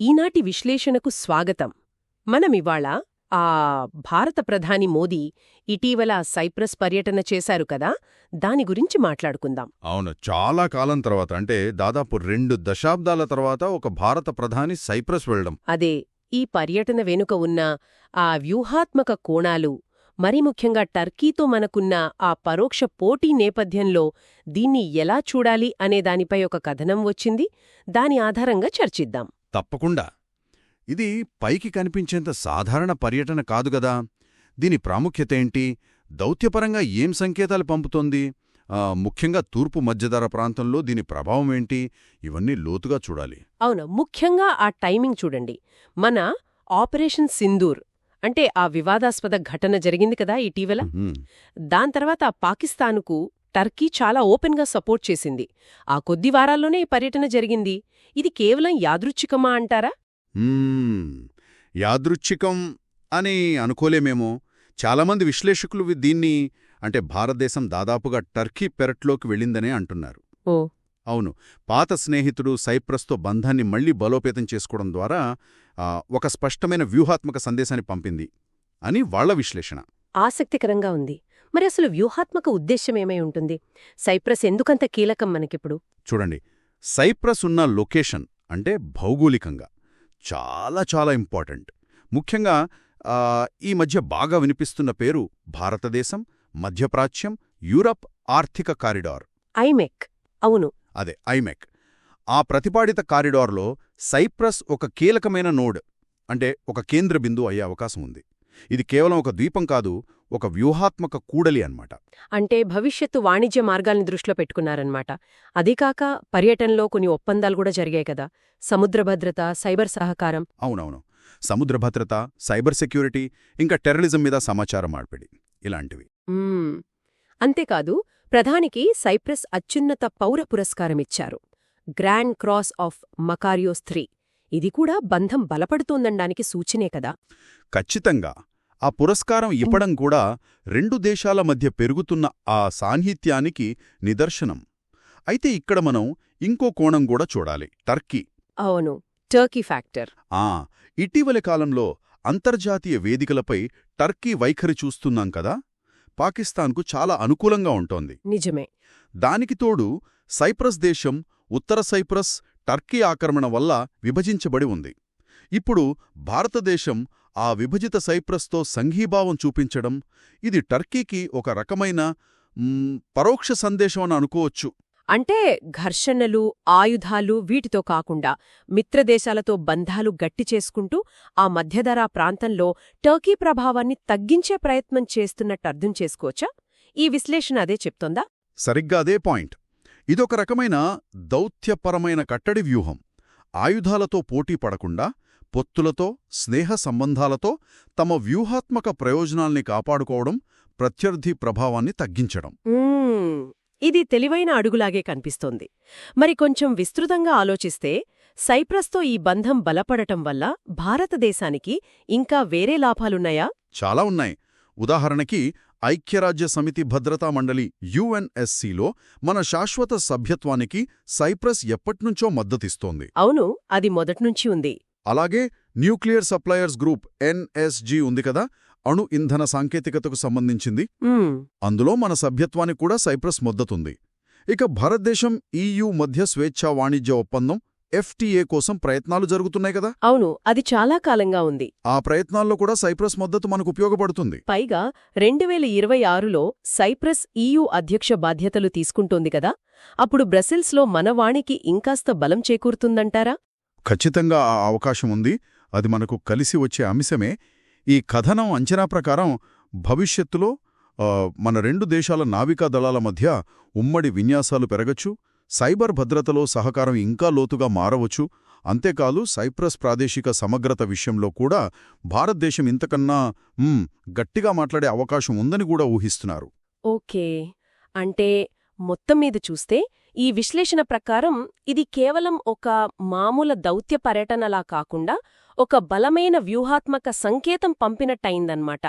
ఈనాటి విశ్లేషణకు స్వాగతం. మనమివాళ ఆ భారత ప్రధాని మోదీ ఇటీవల సైప్రస్ పర్యటన చేశారు కదా దాని గురించి మాట్లాడుకుందాం. అవును చాలా కాలం తర్వాత అంటే దాదాపు రెండు దశాబ్దాల తర్వాత ఒక భారత ప్రధాని సైప్రస్ వెళ్ళడం. అదే ఈ పర్యటన వెనుక ఉన్న ఆ వ్యూహాత్మక కోణాలు మరి ముఖ్యంగా టర్కీతో మనకున్న ఆ పరోక్ష పోటీ నేపథ్యంలో దీన్ని ఎలా చూడాలి అనే దానిపై ఒక కథనం వచ్చింది. దాని ఆధారంగా చర్చిద్దాం. తప్పకుండా. ఇది పైకి కనిపించేంత సాధారణ పర్యటన కాదు గదా. దీని ప్రాముఖ్యత ఏంటి? దౌత్యపరంగా ఏం సంకేతాలు పంపుతోంది? ముఖ్యంగా తూర్పు మధ్యధర ప్రాంతంలో దీని ప్రభావం ఏంటి? ఇవన్నీ లోతుగా చూడాలి. అవును ముఖ్యంగా ఆ టైమింగ్ చూడండి. మన ఆపరేషన్ సింధూర్ అంటే ఆ వివాదాస్పద ఘటన జరిగింది కదా ఇటీవల. దాని తర్వాత పాకిస్తానుకు టర్కీ చాలా ఓపెన్గా సపోర్ట్ చేసింది. ఆ కొద్ది వారాల్లోనే ఈ పర్యటన జరిగింది. ఇది కేవలం యాదృచ్ఛికమా అంటారా. యాదృచ్ఛికం అని అనుకోలేమేమో. చాలామంది విశ్లేషకులు దీన్ని అంటే భారతదేశం దాదాపుగా టర్కీ పెరట్లోకి వెళ్ళిందనే అంటున్నారు. ఓ. అవును. పాత స్నేహితుడు సైప్రస్తో బంధాన్ని మళ్ళీ బలోపేతం చేసుకోవడం ద్వారా ఒక స్పష్టమైన వ్యూహాత్మక సందేశాన్ని పంపింది అని వాళ్ళ విశ్లేషణ. ఆసక్తికరంగా ఉంది. మరి అసలు వ్యూహాత్మక ఉద్దేశ్యమేమై ఉంటుంది? సైప్రస్ ఎందుకంత కీలకం మనకిప్పుడు? చూడండి సైప్రస్ ఉన్న లొకేషన్ అంటే భౌగోళికంగా చాలా చాలా ఇంపార్టెంట్. ముఖ్యంగా ఈ మధ్య బాగా వినిపిస్తున్న పేరు భారతదేశం మధ్యప్రాచ్యం యూరప్ ఆర్థిక కారిడార్. ఐమెక్. అవును. అదే ఐమెక్. ఆ ప్రతిపాదిత కారిడార్లో సైప్రస్ ఒక కీలకమైన నోడ్ అంటే ఒక కేంద్ర బిందువు అయ్యే అవకాశం ఉంది. ఇది కేవలం ఒక ద్వీపం కాదు ఒక వ్యూహాత్మక కూడలి అన్నమాట. అంటే భవిష్యత్తు వాణిజ్య మార్గాల్ని దృష్టిలో పెట్టుకున్నారన్నమాట. అదీకాక పర్యటనలో కొన్ని ఒప్పందాలు కూడా జరిగాయి కదా. సముద్ర భద్రత సైబర్ సహకారం. అవునవును. సముద్ర భద్రత సైబర్ సెక్యూరిటీ ఇంకా టెర్రరిజం మీద సమాచారం మార్పిడి ఇలాంటివి. అంతేకాదు ప్రధానికి సైప్రస్ అత్యున్నత పౌర పురస్కారమిచ్చారు. Grand cross of Makarios three ఇది కూడా బంధం బలపడుతోందనడానికి సూచనే కదా. ఖచ్చితంగా. ఆ పురస్కారం ఇవ్వడం కూడా రెండు దేశాల మధ్య పెరుగుతున్న ఆ సాన్నిహిత్యానికి నిదర్శనం. అయితే ఇక్కడ మనం ఇంకో కోణం కూడా చూడాలి. టర్కీ. అవును. Turkey factor. ఆ ఇటీవలి కాలంలో అంతర్జాతీయ వేదికలపై టర్కీ వైఖరి చూస్తున్నాం కదా? పాకిస్తాన్కు చాలా అనుకూలంగా ఉంటోంది. నిజమే. దానికి తోడు సైప్రస్ దేశం ఉత్తర సైప్రస్ టర్కీ ఆక్రమణ వల్ల విభజించబడి ఉంది. ఇప్పుడు భారతదేశం ఆ విభజిత సైప్రస్తో సంఘీభావం చూపించడం ఇది టర్కీకి ఒక రకమైన పరోక్ష సందేశం అని అనుకోవచ్చు. అంటే ఘర్షణలు ఆయుధాలు వీటితో కాకుండా మిత్రదేశాలతో బంధాలు గట్టి చేసుకుంటూ ఆ మధ్యధరా ప్రాంతంలో టర్కీ ప్రభావాన్ని తగ్గించే ప్రయత్నం చేస్తున్నట్టు అర్థం చేసుకోవచ్చా? ఈ విశ్లేషణ అదే చెప్తోందా? సరిగ్గా అదే పాయింట్. ఇదొక రకమైన దౌత్యపరమైన కట్టడి వ్యూహం. ఆయుధాలతో పోటీ పడకుండా పొత్తులతో స్నేహ సంబంధాలతో తమ వ్యూహాత్మక ప్రయోజనాల్ని కాపాడుకోవడం ప్రత్యర్థి ప్రభావాన్ని తగ్గించడం. ఇది తెలివైన అడుగులాగే కనిపిస్తోంది. మరి కొంచెం విస్తృతంగా ఆలోచిస్తే సైప్రస్తో ఈ బంధం బలపడటం వల్ల భారతదేశానికి ఇంకా వేరే లాభాలున్నాయా? చాలా ఉన్నాయి. ఉదాహరణకి ఐక్యరాజ్య సమితి భద్రతా మండలి యుఎన్ఎస్సిలో మన శాశ్వత సభ్యత్వానికి సైప్రస్ ఎప్పట్నుంచో మద్దతిస్తోంది. అవును అది మొదట్నుంచి ఉంది. అలాగే న్యూక్లియర్ సప్లయర్స్ గ్రూప్ ఎన్ఎస్జి ఉంది కదా అణు ఇంధన సాంకేతికతకు సంబంధించింది. అందులో మన సభ్యత్వానికి కూడా సైప్రస్ మద్దతుంది. ఇక భారతదేశం ఈయూ మధ్య స్వేచ్ఛా వాణిజ్య ఒప్పందం ఎఫ్టీఏ కోసం ప్రయత్నాలు జరుగుతున్నాయి కదా? అవును అది చాలా కాలంగా ఉంది. ఆ ప్రయత్నాల్లో కూడా సైప్రస్ మద్దతు మనకు ఉపయోగపడుతుంది. పైగా రెండు వేల ఇరవై ఆరులో సైప్రస్ ఈయూ అధ్యక్ష బాధ్యతలు తీసుకుంటోంది కదా అప్పుడు బ్రసెల్స్లో మన వాణికి ఇంకాస్త బలం చేకూరుతుందంటారా? ఖచ్చితంగా ఆ అవకాశం ఉంది. అది మనకు కలిసి వచ్చే అంశమే. ఈ కథనం అంచనా ప్రకారం భవిష్యత్తులో మన రెండు దేశాల నావికా దళాల మధ్య ఉమ్మడి విన్యాసాలు పెరగచ్చు. సైబర్ భద్రతలో సహకారం ఇంకా లోతుగా మారవచ్చు. అంతేకాదు సైప్రస్ ప్రాదేశిక సమగ్రత విషయంలో కూడా భారతదేశం ఇంతకన్నా గట్టిగా మాట్లాడే అవకాశం ఉందని కూడా ఊహిస్తున్నారు. ఓకే. అంటే మొత్తం మీద చూస్తే ఈ విశ్లేషణ ప్రకారం ఇది కేవలం ఒక మామూల దౌత్య పర్యటనలా కాకుండా ఒక బలమైన వ్యూహాత్మక సంకేతం పంపినట్టయిందన్నమాట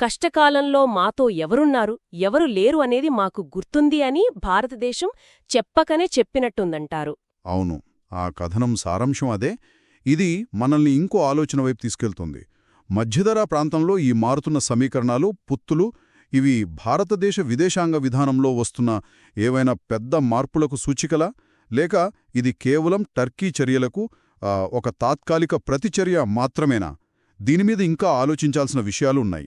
కష్టకాలంలో మాతో ఎవరున్నారు ఎవరు లేరు అనేది మాకు గుర్తుంది అని భారతదేశం చెప్పకనే చెప్పినట్టుందంటారు. అవును ఆ కథనం సారాంశం అదే. ఇది మనల్ని ఇంకో ఆలోచన వైపు తీసుకెళ్తుంది. మధ్యధరా ప్రాంతంలో ఈ మారుతున్న సమీకరణాలు పుత్తులు ఇవి భారతదేశ విదేశాంగ విధానంలో వస్తున్న ఏవైనా పెద్ద మార్పులకు సూచికలా? లేక ఇది కేవలం టర్కీ చర్యలకు ఒక తాత్కాలిక ప్రతిచర్య మాత్రమేనా? దీనిమీద ఇంకా ఆలోచించాల్సిన విషయాలు ఉన్నాయి.